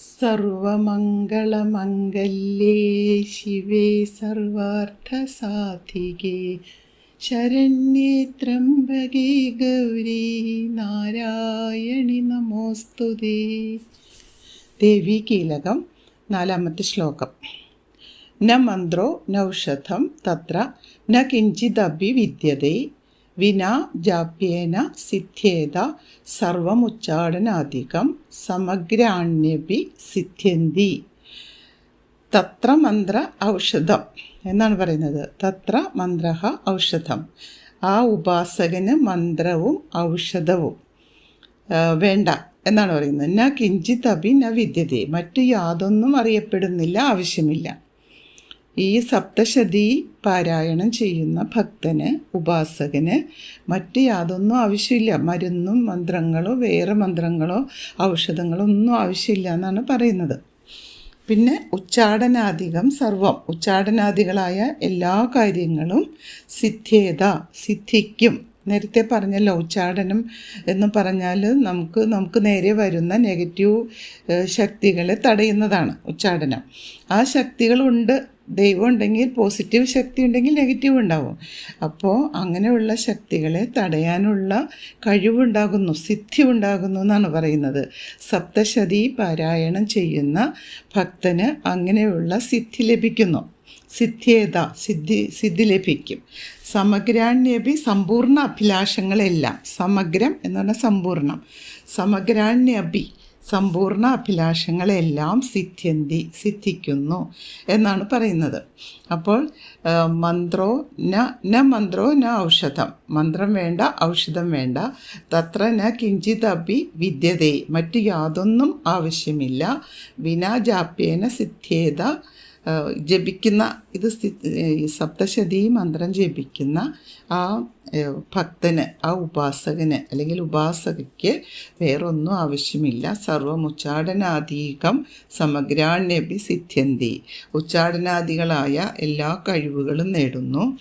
സർവമംഗളമംഗല്യേ ശിവേ സർവാർത്ഥസാധികേ. ശരണ്യേ ത്രംബകേ ഗൗരി നാരായണി നമോസ്തുതേ. ദേവി കീലകം നാലാമത്തെ ശ്ലോകം. ന മന്ത്രോ നൗഷധം തത്ര ന കിഞ്ചിദപി വിദ്യതേ. വിനാ ജാപ്യേന സിദ്ധ്യേത സർവമുച്ചാടനാധികം സമഗ്രാണ്യപി സിദ്ധ്യന്തി. തത്ര മന്ത്ര ഔഷധം എന്നാണ് പറയുന്നത്. തത്ര മന്ത്ര ഔഷധം. ആ ഉപാസകന് മന്ത്രവും ഔഷധവും വേണ്ട എന്നാണ് പറയുന്നത്. ന കിഞ്ചിത് അഭി ന വിദ്യതേ. മറ്റു യാതൊന്നും അറിയപ്പെടുന്നില്ല ആവശ്യമില്ല. ഈ സപ്തശതി പാരായണം ചെയ്യുന്ന ഭക്തന് ഉപാസകന് മറ്റ് യാതൊന്നും ആവശ്യമില്ല. മരുന്നും മന്ത്രങ്ങളോ വേറെ മന്ത്രങ്ങളോ ഔഷധങ്ങളോ ഒന്നും ആവശ്യമില്ല എന്നാണ് പറയുന്നത്. പിന്നെ ഉച്ചാടനാധികം സർവം. ഉച്ചാടനാദികളായ എല്ലാ കാര്യങ്ങളും സിദ്ധ്യേത സിദ്ധിക്കും. നേരത്തെ പറഞ്ഞല്ലോ ഉച്ചാടനം എന്ന് പറഞ്ഞാൽ നമുക്ക് നമുക്ക് നേരെ വരുന്ന നെഗറ്റീവ് ശക്തികളെ തടയുന്നതാണ് ഉച്ചാടനം. ആ ശക്തികളുണ്ട് ദൈവം ഉണ്ടെങ്കിൽ പോസിറ്റീവ് ശക്തി ഉണ്ടെങ്കിൽ നെഗറ്റീവ് ഉണ്ടാവും. അപ്പോൾ അങ്ങനെയുള്ള ശക്തികളെ തടയാനുള്ള കഴിവുണ്ടാകുന്നു സിദ്ധി ഉണ്ടാകുന്നു എന്നാണ് പറയുന്നത്. സപ്തശതി പാരായണം ചെയ്യുന്ന ഭക്തന് അങ്ങനെയുള്ള സിദ്ധി ലഭിക്കുന്നു. സിദ്ധ്യേത സിദ്ധി സിദ്ധി ലഭിക്കും. സമഗ്രാണ്യപി സമ്പൂർണ അഭിലാഷങ്ങളെല്ലാം. സമഗ്രം എന്ന് പറഞ്ഞാൽ സമ്പൂർണം. സമഗ്രാണ്യപി സമ്പൂർണ അഭിലാഷങ്ങളെല്ലാം സിദ്ധ്യന്തി സിദ്ധിക്കുന്നു എന്നാണ് പറയുന്നത്. അപ്പോൾ മന്ത്രോ ന ന മന്ത്രോ ന ഔഷധം. മന്ത്രം വേണ്ട ഔഷധം വേണ്ട. തത്ര ന കിഞ്ചിതപി വിദ്യതേ. മറ്റു യാതൊന്നും ആവശ്യമില്ല. വിനാ ജാപ്യേന സിദ്ധ്യേത ജപിക്കുന്ന ഇത് സപ്തശതി മന്ത്രം ജപിക്കുന്ന ആ ഭക്തന് ആ ഉപാസകന് അല്ലെങ്കിൽ ഉപാസകയ്ക്ക് വേറൊന്നും ആവശ്യമില്ല. സർവമുച്ചാടനാദീകം സമഗ്രാണ്യപി സിദ്ധ്യന്തി. ഉച്ചാടനാദികളായ എല്ലാ കഴിവുകളും നേടുന്നു.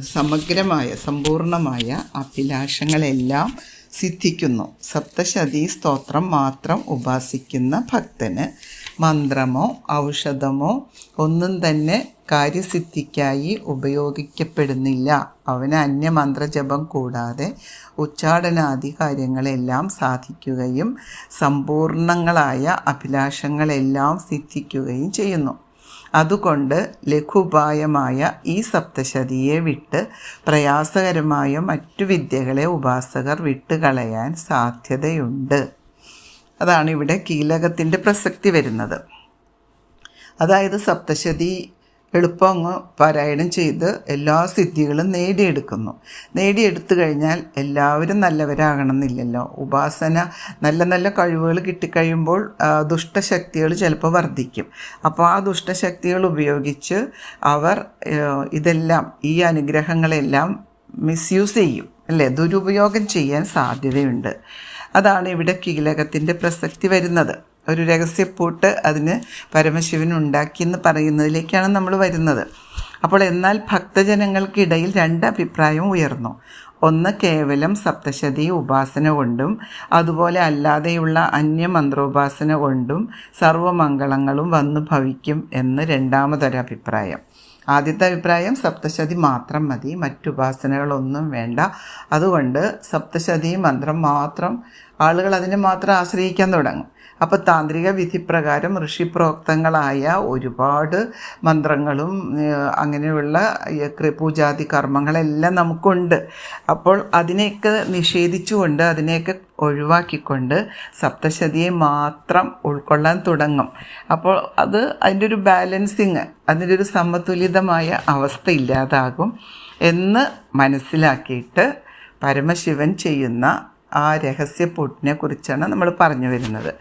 സമഗ്രമായ സമ്പൂർണമായ അഭിലാഷങ്ങളെല്ലാം സിദ്ധിക്കുന്നു. സപ്തശതി സ്തോത്രം മാത്രം ഉപാസിക്കുന്ന ഭക്തന് മന്ത്രമോ ഔഷധമോ ഒന്നും തന്നെ കാര്യസിദ്ധിക്കായി ഉപയോഗിക്കപ്പെടുന്നില്ല. അവന് അന്യമന്ത്രജപം കൂടാതെ ഉച്ചാടനാദി കാര്യങ്ങളെല്ലാം സാധിക്കുകയും സമ്പൂർണങ്ങളായ അഭിലാഷങ്ങളെല്ലാം സിദ്ധിക്കുകയും ചെയ്യുന്നു. അതുകൊണ്ട് ലഘുപായമായ ഈ സപ്തശതിയെ വിട്ട് പ്രയാസകരമായ മറ്റു വിദ്യകളെ ഉപാസകർ വിട്ടുകളയാൻ സാധ്യതയുണ്ട്. അതാണ് ഇവിടെ കീലകത്തിന്റെ പ്രസക്തി വരുന്നത്. അതായത് സപ്തശതി എളുപ്പം അങ്ങ് പാരായണം ചെയ്ത് എല്ലാ സിദ്ധികളും നേടിയെടുക്കുന്നു. നേടിയെടുത്തു കഴിഞ്ഞാൽ എല്ലാവരും നല്ലവരാകണമെന്നില്ലല്ലോ. ഉപാസന നല്ല നല്ല കഴിവുകൾ കിട്ടിക്കഴിയുമ്പോൾ ദുഷ്ടശക്തികൾ ചിലപ്പോൾ വർദ്ധിക്കും. അപ്പോൾ ആ ദുഷ്ടശക്തികൾ ഉപയോഗിച്ച് അവർ ഇതെല്ലാം ഈ അനുഗ്രഹങ്ങളെല്ലാം മിസ്യൂസ് ചെയ്യും അല്ലേ? ദുരുപയോഗം ചെയ്യാൻ സാധ്യതയുണ്ട്. അതാണ് ഇവിടെ കീലകത്തിന്റെ പ്രസക്തി വരുന്നത്. ഒരു രഹസ്യപ്പൂട്ട് അതിന് പരമശിവൻ ഉണ്ടാക്കിയെന്ന് പറയുന്നതിലേക്കാണ് നമ്മൾ വരുന്നത്. അപ്പോൾ എന്നാൽ ഭക്തജനങ്ങൾക്കിടയിൽ രണ്ട് അഭിപ്രായം ഉയർന്നു. ഒന്ന് കേവലം സപ്തശതി ഉപാസന കൊണ്ടും അതുപോലെ അല്ലാതെയുള്ള അന്യമന്ത്രോപാസന കൊണ്ടും സർവമംഗളങ്ങളും വന്നു ഭവിക്കും എന്ന് രണ്ടാമതൊരഭിപ്രായം. ആദ്യത്തെ അഭിപ്രായം സപ്തശതി മാത്രം മതി മറ്റുപാസനകളൊന്നും വേണ്ട. അതുകൊണ്ട് സപ്തശതി മന്ത്രം മാത്രം ആളുകൾ അതിനെ മാത്രം ആശ്രയിക്കാൻ തുടങ്ങും. അപ്പോൾ താന്ത്രിക വിധിപ്രകാരം ഋഷിപ്രോക്തങ്ങളായ ഒരുപാട് മന്ത്രങ്ങളും അങ്ങനെയുള്ള പൂജാതി കർമ്മങ്ങളെല്ലാം നമുക്കുണ്ട്. അപ്പോൾ അതിനെയൊക്കെ നിഷേധിച്ചുകൊണ്ട് അതിനെയൊക്കെ ഒഴിവാക്കിക്കൊണ്ട് സപ്തശതിയെ മാത്രം ഉൾക്കൊള്ളാൻ തുടങ്ങും. അപ്പോൾ അത് അതിന്റെ ഒരു ബാലൻസിങ് അതിന്റെ ഒരു സമതുലിതമായ അവസ്ഥ ഇല്ലാതാകും എന്ന് മനസ്സിലാക്കിയിട്ട് പരമശിവൻ ചെയ്യുന്ന ആ രഹസ്യപ്പൊട്ടിനെ കുറിച്ചാണ് നമ്മൾ പറഞ്ഞു വരുന്നത്.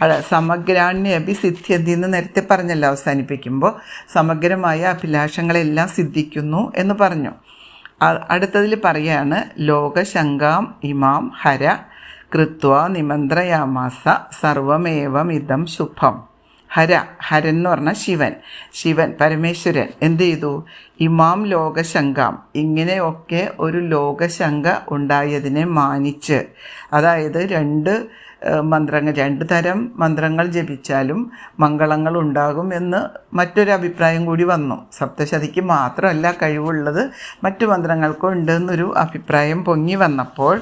അത് സമഗ്രാണ്യ അഭി സിദ്ധ്യതി എന്ന് നേരത്തെ പറഞ്ഞല്ലോ അവസാനിപ്പിക്കുമ്പോൾ സമഗ്രമായ അഭിലാഷങ്ങളെല്ലാം സിദ്ധിക്കുന്നു എന്ന് പറഞ്ഞു. അടുത്തതിൽ പറയാണ് ലോകശങ്കാം ഇമാം ഹര കൃത്വ നിമന്ത്രയാമാസ സർവമേവമിതം ശുഭം. ഹര ഹരൻ എന്ന് പറഞ്ഞാൽ ശിവൻ. ശിവൻ പരമേശ്വരൻ. എന്ത് ചെയ്തു? ഇമാം ലോകശങ്കാം ഇങ്ങനെയൊക്കെ ഒരു ലോകശങ്ക ഉണ്ടായതിനെ മാനിച്ച്. അതായത് രണ്ട് മന്ത്രങ്ങൾ രണ്ട് തരം മന്ത്രങ്ങൾ ജപിച്ചാലും മംഗളങ്ങൾ ഉണ്ടാകും എന്ന് മറ്റൊരു അഭിപ്രായം കൂടി വന്നു. സപ്തശതിക്ക് മാത്രമല്ല കഴിവുള്ളത് മറ്റു മന്ത്രങ്ങൾക്കും ഉണ്ടെന്നൊരു അഭിപ്രായം പൊങ്ങി വന്നപ്പോൾ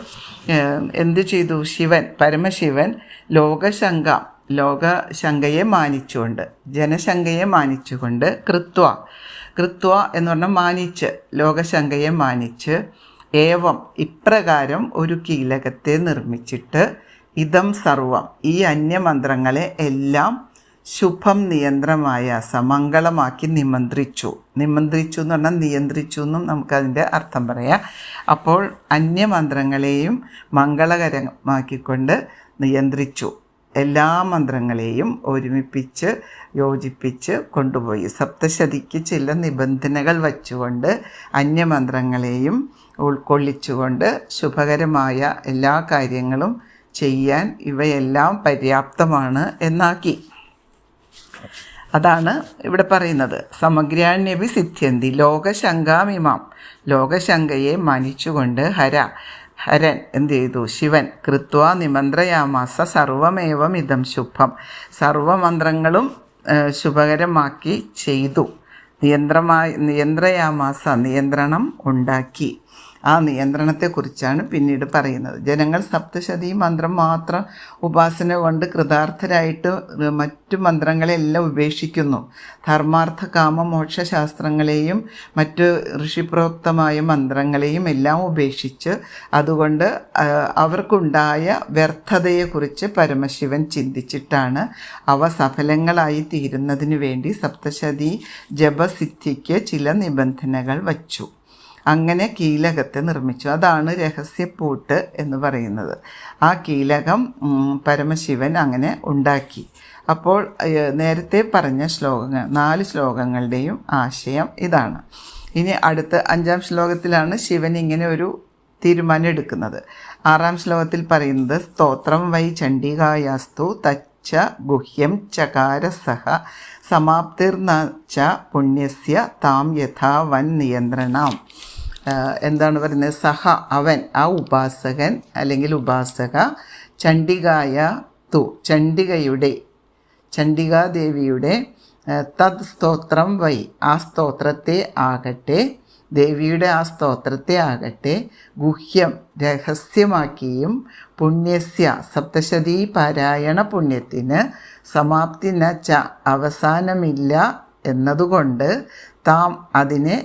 എന്ത് ചെയ്തു? ശിവൻ പരമശിവൻ ലോകശങ്ക ലോകശങ്കയെ മാനിച്ചുകൊണ്ട് ജനശങ്കയെ മാനിച്ചുകൊണ്ട് കൃത്വ. കൃത്വ എന്ന് പറഞ്ഞാൽ മാനിച്ച് ലോകശങ്കയെ മാനിച്ച് ഏവം ഇപ്രകാരം ഒരു കീലകത്തെ നിർമ്മിച്ചിട്ട് ഇതം സർവം ഈ അന്യമന്ത്രങ്ങളെ എല്ലാം ശുഭം നിയന്ത്രമായ സമംഗളമാക്കി നിമന്ത്രിച്ചു. നിമന്ത്രിച്ചു എന്ന് പറഞ്ഞാൽ നിയന്ത്രിച്ചു എന്നും നമുക്കതിന്റെ അർത്ഥം പറയാം. അപ്പോൾ അന്യമന്ത്രങ്ങളെയും മംഗളകരമാക്കിക്കൊണ്ട് നിയന്ത്രിച്ചു. എല്ലാ മന്ത്രങ്ങളെയും ഒരുമിപ്പിച്ച് യോജിപ്പിച്ച് കൊണ്ടുപോയി. സപ്തശതിക്ക് ചില നിബന്ധനകൾ വച്ചുകൊണ്ട് അന്യമന്ത്രങ്ങളെയും ഉൾക്കൊള്ളിച്ചുകൊണ്ട് ശുഭകരമായ എല്ലാ കാര്യങ്ങളും ചെയ്യാൻ ഇവയെല്ലാം പര്യാപ്തമാണ് എന്നാക്കി. അതാണ് ഇവിടെ പറയുന്നത്. സമഗ്രാണ്യപി സിദ്ധ്യന്തി ലോകശങ്കാമിമാം ലോകശങ്കയെ മാനിച്ചുകൊണ്ട് ഹര. ഹരൻ എന്ത് ചെയ്തു? ശിവൻ കൃത്വ നിമന്ത്രയാമാസ സർവമേവം ഇതം ശുഭം. സർവമന്ത്രങ്ങളും ശുഭകരമാക്കി ചെയ്തു. നിയന്ത്രമായി നിയന്ത്രയാമാസ നിയന്ത്രണം ഉണ്ടാക്കി. ആ നിയന്ത്രണത്തെക്കുറിച്ചാണ് പിന്നീട് പറയുന്നത്. ജനങ്ങൾ സപ്തശതി മന്ത്രം മാത്രം ഉപാസന കൊണ്ട് കൃതാർത്ഥരായിട്ട് മറ്റു മന്ത്രങ്ങളെല്ലാം ഉപേക്ഷിക്കുന്നു. ധർമാർത്ഥ കാമ മോക്ഷ ശാസ്ത്രങ്ങളെയും മറ്റ് ഋഷിപ്രോക്തമായ മന്ത്രങ്ങളെയും എല്ലാം ഉപേക്ഷിച്ച് അതുകൊണ്ട് അവർക്കുണ്ടായ വ്യർത്ഥതയെക്കുറിച്ച് പരമശിവൻ ചിന്തിച്ചിട്ടാണ് അവ സഫലങ്ങളായി തീരുന്നതിന് വേണ്ടി സപ്തശതി ജപസിദ്ധിക്ക് ചില നിബന്ധനകൾ വച്ചു. അങ്ങനെ കീലകത്തെ നിർമ്മിച്ചു. അതാണ് രഹസ്യപ്പൂട്ട് എന്ന് പറയുന്നത്. ആ കീലകം പരമശിവൻ അങ്ങനെ ഉണ്ടാക്കി. അപ്പോൾ നേരത്തെ പറഞ്ഞ ശ്ലോകങ്ങൾ നാല് ശ്ലോകങ്ങളുടെയും ആശയം ഇതാണ്. ഇനി അടുത്ത അഞ്ചാം ശ്ലോകത്തിലാണ് ശിവൻ ഇങ്ങനെ ഒരു തീരുമാനം എടുക്കുന്നത്. ആറാം ശ്ലോകത്തിൽ പറയുന്നത് സ്തോത്രം വൈ ചണ്ഡികായാസ്തു തച്ച ഗുഹ്യം ചകാര സഹ സമാപ്തിർന്ന ച പുണ്യസ്യ താം യഥാ വൻ നിയന്ത്രണം. എന്താണ് പറയുന്നത്? സഹ അവൻ ആ ഉപാസകൻ അല്ലെങ്കിൽ ഉപാസക ചണ്ഡികായ തു ചണ്ഡികയുടെ ചണ്ഡികാദേവിയുടെ തത് സ്തോത്രം വൈ ആ സ്തോത്രത്തെ ആകട്ടെ ദേവിയുടെ ആ സ്തോത്രത്തെ ആകട്ടെ ഗുഹ്യം രഹസ്യമാക്കിയും പുണ്യസ്യ സപ്തശതീ പാരായണ പുണ്യത്തിന് സമാപ്തി ന ച അവസാനമില്ല എന്നതുകൊണ്ട് താം അതിനെ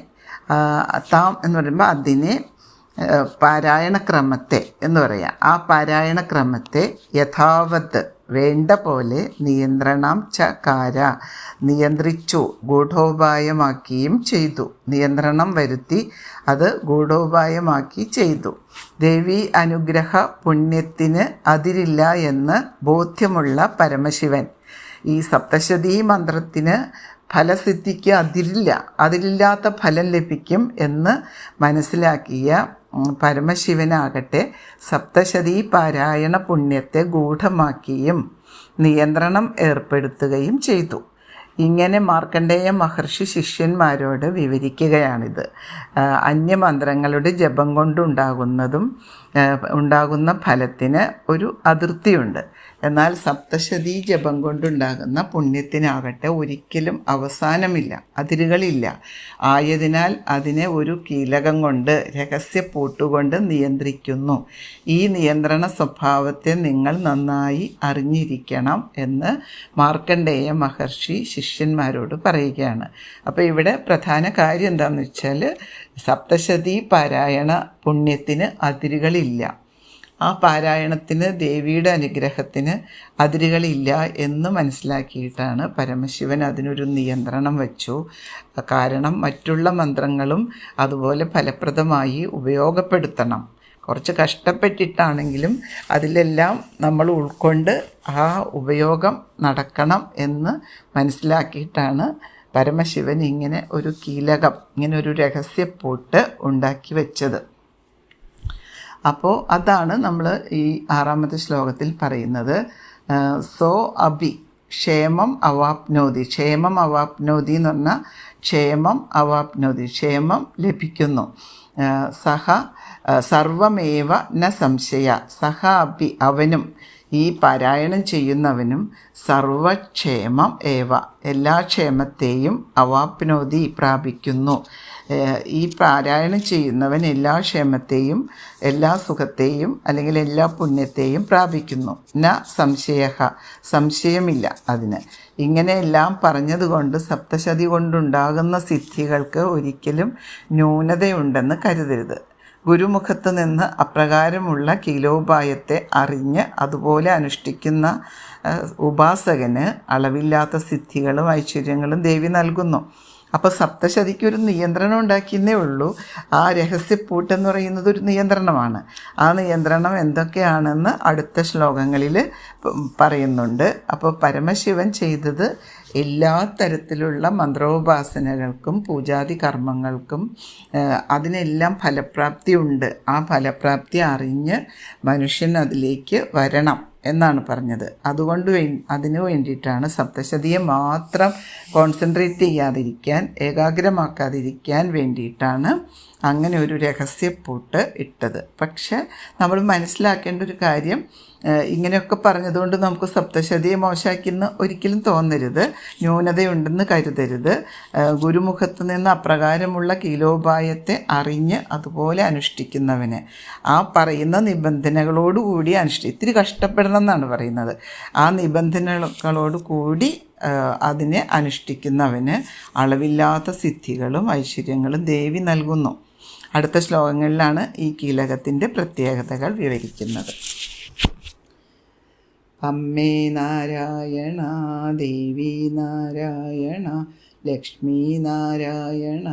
താം എന്ന് പറയുമ്പോൾ അതിനെ പാരായണ പാരായണക്രമത്തെ എന്ന് പറയാം. ആ പാരായണക്രമത്തെ യഥാവത് വേണ്ട പോലെ നിയന്ത്രണം ചകാര നിയന്ത്രിച്ചു ഗൂഢോപായമാക്കിയും ചെയ്തു. നിയന്ത്രണം വരുത്തി അത് ഗൂഢോപായമാക്കി ചെയ്തു. ദേവി അനുഗ്രഹ പുണ്യത്തിന് അതിരില്ല എന്ന് ബോധ്യമുള്ള പരമശിവൻ ഈ സപ്തശതീ മന്ത്രത്തിന് ഫലസിദ്ധിക്ക് അതിരില്ല. അതിലില്ലാത്ത ഫലം ലഭിക്കും എന്ന് മനസ്സിലാക്കിയ പരമശിവനാകട്ടെ സപ്തശതീ പാരായണ പുണ്യത്തെ ഗൂഢമാക്കിയും നിയന്ത്രണം ഏർപ്പെടുത്തുകയും ചെയ്തു. ഇങ്ങനെ മാർക്കണ്ഡേയ മഹർഷി ശിഷ്യന്മാരോട് വിവരിക്കുകയാണിത്. അന്യമന്ത്രങ്ങളുടെ ജപം കൊണ്ടുണ്ടാകുന്നതും ഉണ്ടാകുന്ന ഫലത്തിന് ഒരു അതിർത്തിയുണ്ട്. എന്നാൽ സപ്തശതീ ജപം കൊണ്ടുണ്ടാകുന്ന പുണ്യത്തിനാകട്ടെ ഒരിക്കലും അവസാനമില്ല അതിരുകളില്ല. ആയതിനാൽ അതിനെ ഒരു കീലകം കൊണ്ട് രഹസ്യ പൂട്ടുകൊണ്ട് നിയന്ത്രിക്കുന്നു. ഈ നിയന്ത്രണ സ്വഭാവത്തെ നിങ്ങൾ നന്നായി അറിഞ്ഞിരിക്കണം എന്ന് മാർക്കണ്ഡേയ മഹർഷി ശിഷ്യന്മാരോട് പറയുകയാണ്. അപ്പോൾ ഇവിടെ പ്രധാന കാര്യം എന്താണെന്ന് വെച്ചാൽ സപ്തശതി പാരായണ പുണ്യത്തിന് അതിരുകളില്ല. ആ പാരായണത്തിന് ദേവിയുടെ അനുഗ്രഹത്തിന് അതിരുകളില്ല എന്ന് മനസ്സിലാക്കിയിട്ടാണ് പരമശിവൻ അതിനൊരു നിയന്ത്രണം വെച്ചു. കാരണം മറ്റുള്ള മന്ത്രങ്ങളും അതുപോലെ ഫലപ്രദമായി ഉപയോഗപ്പെടുത്തണം. കുറച്ച് കഷ്ടപ്പെട്ടിട്ടാണെങ്കിലും അതിലെല്ലാം നമ്മൾ ഉൾക്കൊണ്ട് ആ ഉപയോഗം നടക്കണം എന്ന് മനസ്സിലാക്കിയിട്ടാണ് പരമശിവൻ ഇങ്ങനെ ഒരു കീലകം ഇങ്ങനെ ഒരു രഹസ്യപ്പൂട്ട് ഉണ്ടാക്കി വെച്ചത്. അപ്പോൾ അതാണ് നമ്മൾ ഈ ആറാമത്തെ ശ്ലോകത്തിൽ പറയുന്നത്. സോ അഭി ക്ഷേമം അവാപ്നോതി. ക്ഷേമം അവാപ്നോതി എന്ന് പറഞ്ഞാൽ ക്ഷേമം അവാപ്നോതി. ക്ഷേമം ലഭിക്കുന്നു. സഹ സർവമേവ ന സംശയ. സഹ അപ്പി അവനും. ഈ പാരായണം ചെയ്യുന്നവനും സർവക്ഷേമം ഏവ എല്ലാ ക്ഷേമത്തെയും അവാപ്നോതി പ്രാപിക്കുന്നു. ഈ പാരായണം ചെയ്യുന്നവൻ എല്ലാ ക്ഷേമത്തെയും എല്ലാ സുഖത്തെയും അല്ലെങ്കിൽ എല്ലാ പുണ്യത്തെയും പ്രാപിക്കുന്നു. ന സംശയ സംശയമില്ല അതിന്. ഇങ്ങനെയെല്ലാം പറഞ്ഞതുകൊണ്ട് സപ്തശതി കൊണ്ടുണ്ടാകുന്ന സിദ്ധികൾക്ക് ഒരിക്കലും ന്യൂനതയുണ്ടെന്ന് കരുതരുത്. ഗുരുമുഖത്ത് നിന്ന് അപ്രകാരമുള്ള കീലോപായത്തെ അറിഞ്ഞ് അതുപോലെ അനുഷ്ഠിക്കുന്ന ഉപാസകന് അളവില്ലാത്ത സിദ്ധികളും ഐശ്വര്യങ്ങളും ദേവി നൽകുന്നു. അപ്പോൾ സപ്തശതിക്ക് ഒരു നിയന്ത്രണം ഉണ്ടാക്കിയെന്നേ ഉള്ളൂ. ആ രഹസ്യപ്പൂട്ടെന്ന് പറയുന്നത് ഒരു നിയന്ത്രണമാണ്. ആ നിയന്ത്രണം എന്തൊക്കെയാണെന്ന് അടുത്ത ശ്ലോകങ്ങളിൽ പറയുന്നുണ്ട്. അപ്പോൾ പരമശിവൻ ചെയ്തത് എല്ലാ തരത്തിലുള്ള മന്ത്രോപാസനകൾക്കും പൂജാതി കർമ്മങ്ങൾക്കും അതിനെല്ലാം ഫലപ്രാപ്തി ഉണ്ട് ആ ഫലപ്രാപ്തി അറിഞ്ഞ് മനുഷ്യൻ അതിലേക്ക് വരണം എന്നാണ് പറഞ്ഞത്. അതുകൊണ്ട് വേ അതിനു വേണ്ടിയിട്ടാണ് സപ്തശതിയെ മാത്രം കോൺസെൻട്രേറ്റ് ചെയ്യാതിരിക്കാൻ ഏകാഗ്രമാക്കാതിരിക്കാൻ വേണ്ടിയിട്ടാണ് അങ്ങനെ ഒരു രഹസ്യപ്പൂട്ട് ഇട്ടത്. പക്ഷെ നമ്മൾ മനസ്സിലാക്കേണ്ട ഒരു കാര്യം ഇങ്ങനെയൊക്കെ പറഞ്ഞതുകൊണ്ട് നമുക്ക് സപ്തശതിയെ മോശമാക്കിയെന്ന് ഒരിക്കലും തോന്നരുത്. ന്യൂനതയുണ്ടെന്ന് കരുതരുത്. ഗുരുമുഖത്ത് നിന്ന് അപ്രകാരമുള്ള കീലോപായത്തെ അറിഞ്ഞ് അതുപോലെ അനുഷ്ഠിക്കുന്നവന്. ആ പറയുന്ന നിബന്ധനകളോടുകൂടി അനുഷ്ഠി ഇത്തിരി കഷ്ടപ്പെടണം എന്നാണ് പറയുന്നത്. ആ നിബന്ധനകളോട് കൂടി അതിനെ അനുഷ്ഠിക്കുന്നവന് അളവില്ലാത്ത സിദ്ധികളും ഐശ്വര്യങ്ങളും ദേവി നൽകുന്നു. അടുത്ത ശ്ലോകങ്ങളിലാണ് ഈ കീലകത്തിന്റെ പ്രത്യേകതകൾ വിവരിക്കുന്നത്. അമ്മേ നാരായണ ദേവി നാരായണ ലക്ഷ്മി നാരായണ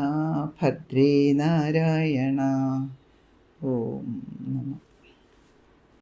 ഭദ്രേ നാരായണ. ഓം നമ.